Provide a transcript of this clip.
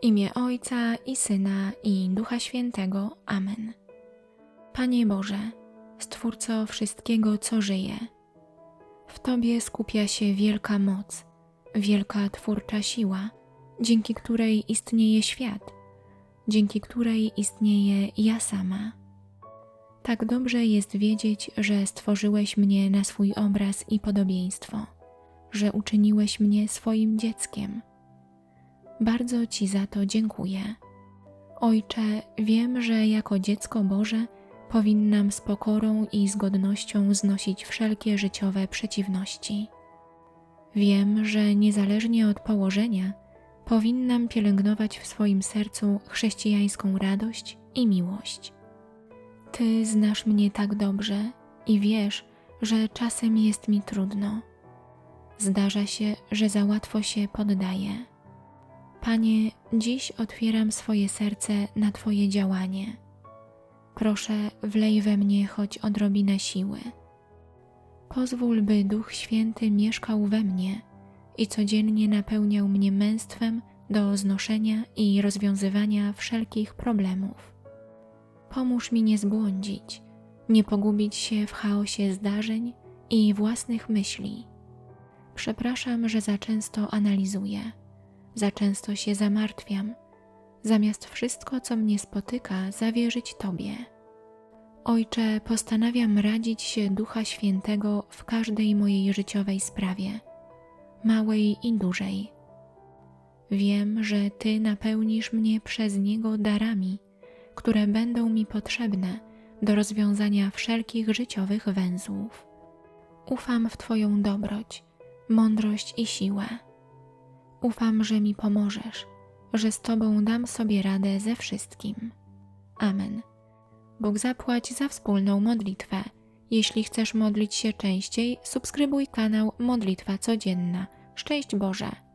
W imię Ojca i Syna i Ducha Świętego. Amen. Panie Boże, Stwórco wszystkiego, co żyje, w Tobie skupia się wielka moc, wielka twórcza siła, dzięki której istnieje świat, dzięki której istnieje ja sama. Tak dobrze jest wiedzieć, że stworzyłeś mnie na swój obraz i podobieństwo, że uczyniłeś mnie swoim dzieckiem. Bardzo Ci za to dziękuję. Ojcze, wiem, że jako dziecko Boże powinnam z pokorą i z godnością znosić wszelkie życiowe przeciwności. Wiem, że niezależnie od położenia, powinnam pielęgnować w swoim sercu chrześcijańską radość i miłość. Ty znasz mnie tak dobrze i wiesz, że czasem jest mi trudno. Zdarza się, że za łatwo się poddaję. Panie, dziś otwieram swoje serce na Twoje działanie. Proszę, wlej we mnie choć odrobinę siły. Pozwól, by Duch Święty mieszkał we mnie i codziennie napełniał mnie męstwem do znoszenia i rozwiązywania wszelkich problemów. Pomóż mi nie zbłądzić, nie pogubić się w chaosie zdarzeń i własnych myśli. Przepraszam, że za często analizuję, za często się zamartwiam, zamiast wszystko, co mnie spotyka, zawierzyć Tobie. Ojcze, postanawiam radzić się Ducha Świętego w każdej mojej życiowej sprawie, małej i dużej. Wiem, że Ty napełnisz mnie przez Niego darami, które będą mi potrzebne do rozwiązania wszelkich życiowych węzłów. Ufam w Twoją dobroć, mądrość i siłę. Ufam, że mi pomożesz, że z Tobą dam sobie radę ze wszystkim. Amen. Bóg zapłać za wspólną modlitwę. Jeśli chcesz modlić się częściej, subskrybuj kanał Modlitwa Codzienna. Szczęść Boże!